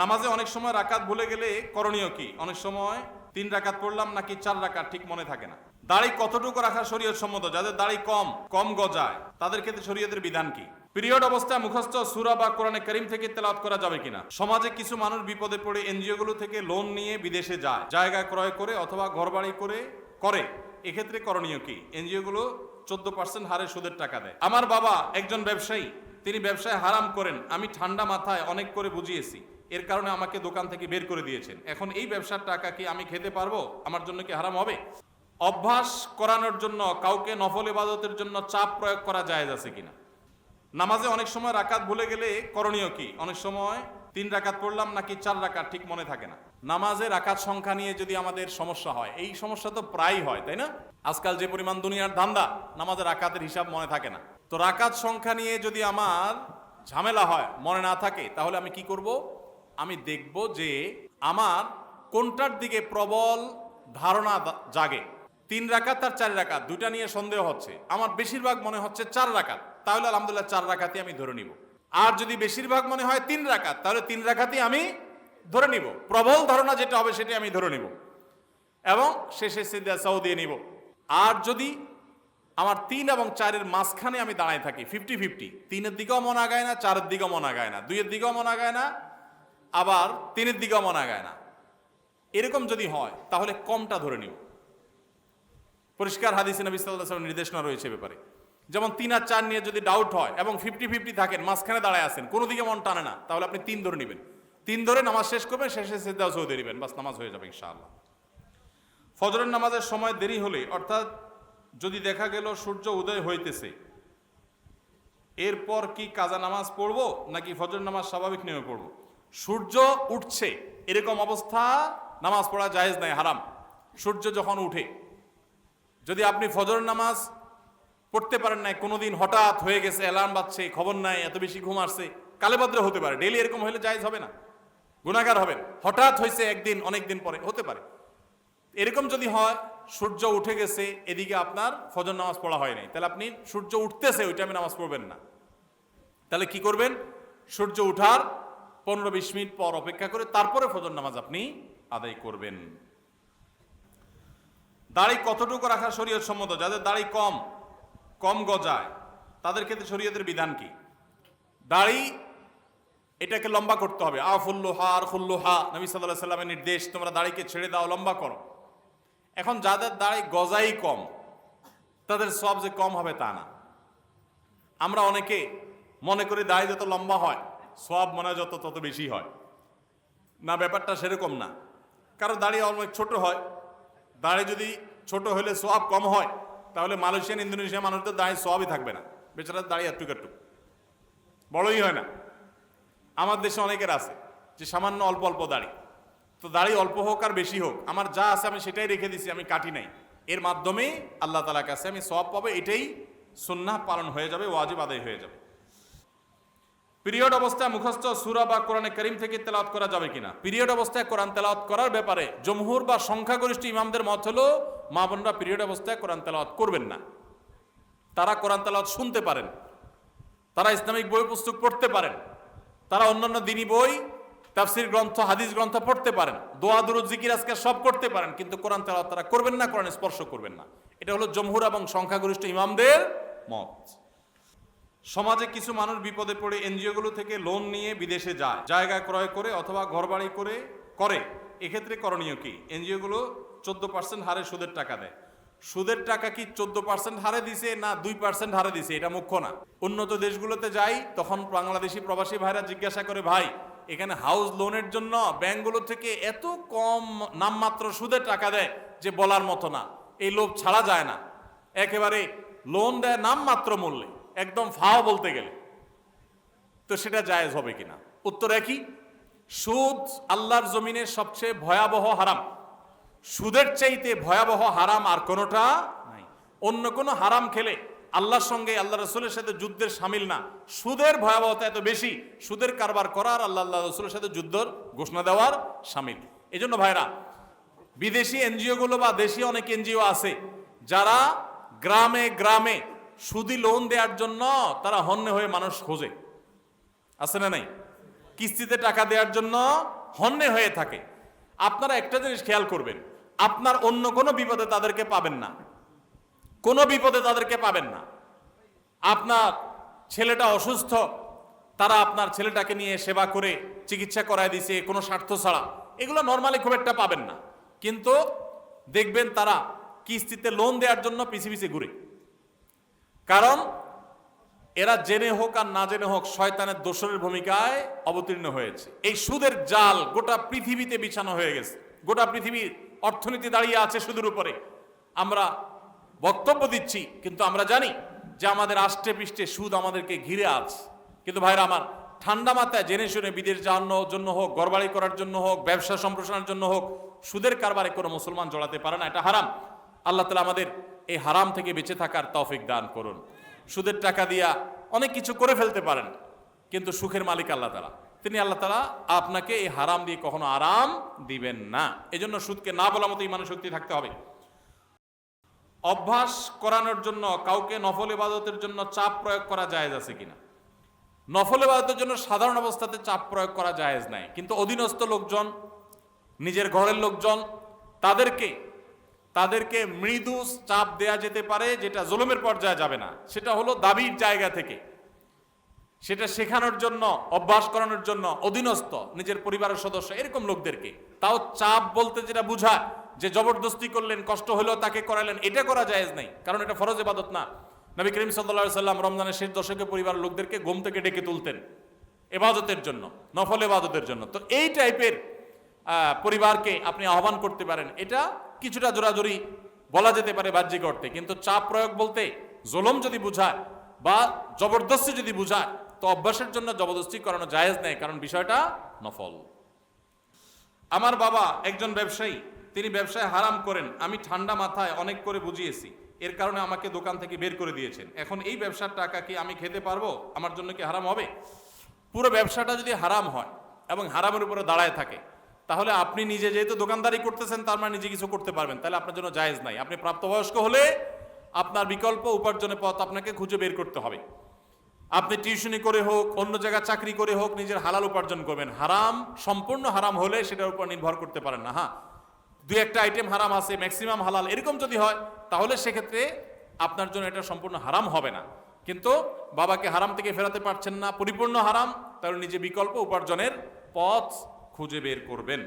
নামাজে অনেক সময় রাকাত ভুলে গেলে করণীয় কি? অনেক সময় তিন রাকাত পড়লাম নাকি চার রাকাত ঠিক মনে থাকে না। দাড়ি কতটুকু রাখা শরীয়ত সম্মত? যাদের দাড়ি কম কম গজায়, তাদের ক্ষেত্রে শরীয়তের বিধান কি? পিরিয়ড অবস্থায় মুখস্থ সুরা বা কোরআনে করিম থেকে তেলাওয়াত করা যাবে কিনা? সমাজে কিছু মানুষ বিপদে পড়ে এনজিও গুলো থেকে লোন নিয়ে বিদেশে যায়, জায়গা ক্রয় করে অথবা ঘরবাড়ি করে করে। এক্ষেত্রে করণীয় কি? এনজিও গুলো চোদ্দ পার্সেন্ট হারে সুদের টাকা দেয়। আমার বাবা একজন ব্যবসায়ী তিনি ব্যবসায় হারাম করেন। আমি ঠান্ডা মাথায় অনেক করে বুঝিয়েছি। এর কারণে আমাকে দোকান থেকে বের করে দিয়েছেন। এখন এই ব্যবসার টাকা কি আমি খেতে পারব? আমার জন্য কি হারাম হবে? অভ্যাস করানোর জন্য কাউকে নফল ইবাদতের জন্য চাপ প্রয়োগ করা যায় আছে কিনা? নামাজে অনেক সময় রাকাত ভুলে গেলে করণীয় কি? অনেক সময় তিন রাকাত পড়লাম নাকি চার রাকাত ঠিক মনে থাকে না। নামাজে রাকাত সংখ্যা নিয়ে যদি আমাদের সমস্যা হয়, এই সমস্যা তো প্রায় হয়, তাই না? আজকাল যে পরিমাণ দুনিয়ার ধান্দা নামাজের রাকাতের হিসাব মনে থাকে না। তো রাকাত সংখ্যা নিয়ে যদি আমার ঝামেলা হয়, মনে না থাকে, তাহলে আমি কি করব? আমি দেখব যে আমার কোনটার দিকে প্রবল ধারণা জাগে। তিন রাকাত আর চার রাকাত দুটা নিয়ে সন্দেহ হচ্ছে। আমার বেশিরভাগ মনে হচ্ছে চার রাকাত। তাহলে আলহামদুলিল্লাহ চার রাকাতই আমি ধরে নিব। আর যদি বেশিরভাগ মনে হয় তিন রাকাত, তাহলে তিন রাকাতই আমি ধরে নিব। প্রবল ধারণা যেটা হবে সেটি আমি ধরে নিব। এবং শেষে সিদ্ধা সাউ দিয়ে নিব। আর যদি আমার তিন এবং চারের মাঝখানে আমি দাঁড়ায় থাকি ফিফটি ফিফটি তিনের দিকেও মন আগায় না, চারের দিকেও মন আগায় না। দুইয়ের দিকেও মন আগায় না, আবার তিনের দিকেও মন আগায় না। এরকম যদি হয়, তাহলে কমটা ধরে নিব পরিষ্কার হাদিসে নবী আলাইহি নির্দেশনা রয়েছে ব্যাপারে। যেমন তিন আর চার নিয়ে যদি ডাউট হয় এবং ফিফটি ফিফটি থাকেন, মাঝখানে দাঁড়ায় আছেন, কোনো দিকে মন টানে না, তাহলে আপনি তিন ধরে নেবেন। তিন ধরে নামাজ শেষ করবেন, শেষে সিদ্ধাও সৌদি নেবেন, বাস নামাজ হয়ে যাবে ইনশাআল্লাহ। ফজরের নামাজের সময় দেরি হলে, অর্থাৎ যদি দেখা গেল সূর্য উদয় হইতেছে, এরপর কি কাজা নামাজ পড়ব নাকি ফজর নামাজ স্বাভাবিক নিয়মে পড়ব? সূর্য উঠছে, এরকম অবস্থা, নামাজ পড়া জায়েজ নাই, হারাম। সূর্য যখন উঠে, যদি আপনি ফজর নামাজ পড়তে পারেন নাই, কোনোদিন হঠাৎ হয়ে গেছে, অ্যালার্ম বাজছে, খবর নাই, এত বেশি ঘুম আসছে কালেভদ্র হতে পারে ডেলি এরকম হলে জায়েজ হবে না। গুণাগার হবেন। হঠাৎ হয়েছে একদিন অনেক দিন পরে, হতে পারে। এরকম যদি হয় সূর্য উঠে গেছে, এদিকে আপনার ফজর নামাজ পড়া হয় নাই। তাহলে আপনি সূর্য উঠতেছে, ওই টাইমে নামাজ পড়বেন না। তাহলে কি করবেন? সূর্য উঠার পনেরো বিশ মিনিট পর অপেক্ষা করে তারপরে ফজর নামাজ আপনি আদায় করবেন। দাড়ি কতটুকু রাখা শরীয়ত সম্মত? যাদের দাড়ি কম কম গজায়, তাদের ক্ষেত্রে শরীয়তের বিধান কি? দাড়ি এটাকে লম্বা করতে হবে। আফুল্লুহা আর ফুল্লুহা নবী সাল্লাহ সাল্লামের নির্দেশ, তোমরা দাড়িকে ছেড়ে দাও, লম্বা করো। এখন যাদের দাড়ি গজাই কম, তাদের সব যে কম হবে তা না। আমরা অনেকে মনে করি দাড়ি যত লম্বা হয়, সব মনে যত তত বেশি হয়। না, ব্যাপারটা সেরকম না। কারও দাড়ি অনেক ছোট হয়, দাড়ি যদি ছোট হলে সব কম হয়, তাহলে মালয়েশিয়ান ইন্দোনেশিয়া মানুষদের দাড়ি সবই থাকবে না। বেচারার দাড়ি একটু একটু। বড়ই হয় না। আমার দেশে অনেকের আছে, যে সামান্য অল্প অল্প দাড়ি। তো দাড়ি অল্প হোক আর বেশি হোক। আমার যা আছে আমি সেটাই রেখে দিছি, আমি কাটি নাই। এর মাধ্যমে আল্লাহ তালার কাছে আমি সব পাবো, এটাই সুন্নাহ পালন হয়ে যাবে, ওয়াজিব আদায় হয়ে যাবে। পিরিয়ড অবস্থায় মুখস্থ সুরা বা কোরআনে করিম থেকে তেলাওয়াত করা যাবে কিনা? পিরিয়ড অবস্থায় কোরআন তেলাওয়াত করার ব্যাপারে জমহুর বা সংখ্যাগরিষ্ঠ ইমামদের মত হলো, মা বোনরা পিরিয়ড অবস্থায় কোরআন তেলাওয়াত করবেন না। তারা কোরআন তেলাওয়াত শুনতে পারেন। তারা ইসলামিক বই পুস্তক পড়তে পারেন। তারা অন্যান্য দিনী বই তাফসির গ্রন্থ, হাদিস গ্রন্থ পড়তে পারেন। দোয়া, দুরুদ, জিকির আজকে সব করতে পারেন, কিন্তু কোরআন তেলাওয়াত তারা করবেন না, কোরআন স্পর্শ করবেন না। এটা হলো জমহুর এবং সংখ্যাগরিষ্ঠ ইমামদের মত। সমাজে কিছু মানুষ বিপদে পড়ে, এনজিওগুলো থেকে লোন নিয়ে বিদেশে যায়, জায়গা ক্রয় করে অথবা ঘরবাড়ি করে করে। এক্ষেত্রে করণীয় কি? এনজিওগুলো চোদ্দ পার্সেন্ট হারে সুদের টাকা দেয়। সুদের টাকা কি চোদ্দ পার্সেন্ট হারে দিছে না দুই পার্সেন্ট হারে দিছে? এটা মুখ্য না। উন্নত দেশগুলোতে যাই, তখন বাংলাদেশি প্রবাসী ভাইরা জিজ্ঞাসা করে, ভাই এখানে হাউস লোনের জন্য ব্যাংকগুলো থেকে এত কম নামমাত্র সুদের টাকা দেয় যে বলার মতো না। এই লোভ ছাড়া যায় না। একেবারে লোন দেয় নামমাত্র মূল্যে, একদম ফাও বলতে গেলে। তো সেটা জায়েজ হবে কিনা? উত্তর একই, সুদ আল্লাহর জমিনে সবচেয়ে ভয়াবহ হারাম। সুদের চাইতে ভয়াবহ হারাম আর কোনোটা নাই। অন্য কোনো হারাম খেলে আল্লাহর সঙ্গে আল্লাহ রসুলের সাথে যুদ্ধের সামিল না। সুদের ভয়াবহতা এত বেশি, সুদের কারবার করার আল্লাহ আল্লাহ রসুলের সাথে যুদ্ধর ঘোষণা দেওয়ার সামিল। এই জন্য ভাইরা, বিদেশি এনজিওগুলো বা দেশি অনেক এনজিও আছে, যারা গ্রামে গ্রামে সুদি লোন দেওয়ার জন্য তারা হন্যে হয়ে মানুষ খোঁজে। আছে না নাই? কিস্তিতে টাকা দেওয়ার জন্য হন্যে হয়ে থাকে। আপনারা একটা জিনিস খেয়াল করবেন, আপনার অন্য কোনো বিপদে তাদেরকে পাবেন না। কোনো বিপদে তাদেরকে পাবেন না। আপনার ছেলেটা অসুস্থ, তারা আপনার ছেলেটাকে নিয়ে সেবা করে, চিকিৎসা করায় দিছে, কোনো স্বার্থ ছাড়া। এগুলো নর্মালি খুব একটা পাবেন না। কিন্তু দেখবেন তারা কিস্তিতে লোন দেওয়ার জন্য পিছিয়ে পিছিয়ে ঘুরে। কারণ এরা জেনে হোক আর না জেনে হোক, শয়তানের দোসরের ভূমিকায় অবতীর্ণ হয়েছে। এই সুদের জাল গোটা পৃথিবীতে বিছানো হয়ে গেছে। গোটা পৃথিবীর অর্থনীতি দাঁড়িয়ে আছে সুদের উপরে। আমরা বক্তব্য দিচ্ছি, কিন্তু আমরা জানি যে আমাদের আষ্টে পৃষ্ঠে সুদ আমাদেরকে ঘিরে আছে। কিন্তু ভাইরা আমার, ঠান্ডা মাথায় জেনে শুনে বিদেশ যাওয়ানোর জন্য হোক গড়বাড়ি করার জন্য হোক, ব্যবসা সম্প্রসারণের জন্য হোক, সুদের কারবারে কোনো মুসলমান জড়াতে পারে না, এটা হারাম। আল্লাহ তালা আমাদের এই হারাম থেকে বেঁচে থাকার তৌফিক দান করুন। সুদের টাকা দিয়া অনেক কিছু করে ফেলতে পারেন, কিন্তু সুখের মালিক আল্লাহ তালা তিনি আল্লাহ তালা আপনাকে এই হারাম দিয়ে কখনো আরাম দিবেন না। এজন্য সুদকে না বলা মতো ইমানের শক্তি থাকতে হবে। অভ্যাস করানোর জন্য কাউকে নফল ইবাদতের জন্য চাপ প্রয়োগ করা জায়েজ আছে কিনা? নফল ইবাদতের জন্য সাধারণ অবস্থাতে চাপ প্রয়োগ করা জায়েজ নাই। কিন্তু অধীনস্থ লোকজন, নিজের ঘরের লোকজন, তাদেরকে তাদেরকে মৃদু চাপ দেয়া যেতে পারে, যেটা জুলুমের পর্যায়ে যাবে না। সেটা হলো দাবির জায়গা থেকে। সেটা শেখানোর জন্য, অভ্যাস করানোর জন্য অধীনস্থ, নিজের পরিবারের সদস্য, এরকম লোকদেরকে। তাও চাপ বলতে যেটা বুঝায় যে জবরদস্তি করলেন, কষ্ট হলেও তাকে করালেন, এটা করা জায়েজ নাই, কারণ এটা ফরজ ইবাদত না। নবী করিম সাল্লা সাল্লাম রমজানের শেষ দশকে পরিবারের লোকদেরকে ঘুম থেকে ডেকে তুলতেন এবাদতের জন্য, নফল এবাদতের জন্য। তো এই টাইপের পরিবারকে আপনি আহ্বান করতে পারেন, এটা কিছুটা জোরাজুরি বলা যেতে পারে বাহ্যিক অর্থে, কিন্তু চাপ প্রয়োগ বলতে জোলম যদি বুঝায় বা জবরদস্তি যদি বুঝায়, তো অভ্যাসের জন্য জবরদস্তি করানো জায়েজ নেই, কারণ বিষয়টা নফল। আমার বাবা একজন ব্যবসায়ী তিনি ব্যবসায় হারাম করেন। আমি ঠান্ডা মাথায় অনেক করে বুঝিয়েছি। এর কারণে আমাকে দোকান থেকে বের করে দিয়েছেন। এখন এই ব্যবসার টাকা কি আমি খেতে পারব? আমার জন্য কি হারাম হবে? পুরো ব্যবসাটা যদি হারাম হয় এবং হারামের উপরে দাঁড়ায় থাকে, তাহলে আপনি নিজে যেহেতু দোকানদারি করতেছেন, তার মানে নিজে কিছু করতে পারবেন। তাহলে আপনার জন্য জায়েজ নাই। আপনি প্রাপ্তবয়স্ক হলে আপনার বিকল্প উপার্জনের পথ আপনাকে খুঁজে বের করতে হবে। আপনি টিউশনি করে হোক, অন্য জায়গায় চাকরি করে হোক, নিজের হালাল উপার্জন করবেন। হারাম, সম্পূর্ণ হারাম হলে সেটার উপর নির্ভর করতে পারেন না। হ্যাঁ? দুই একটা আইটেম হারাম আছে ম্যাক্সিমাম হালাল, এরকম যদি হয়, তাহলে সেক্ষেত্রে আপনার জন্য এটা সম্পূর্ণ হারাম হবে না। কিন্তু বাবাকে হারাম থেকে ফেরাতে পারছেন না, পরিপূর্ণ হারাম, তাহলে নিজে বিকল্প উপার্জনের পথ খুঁজে বের করবেন।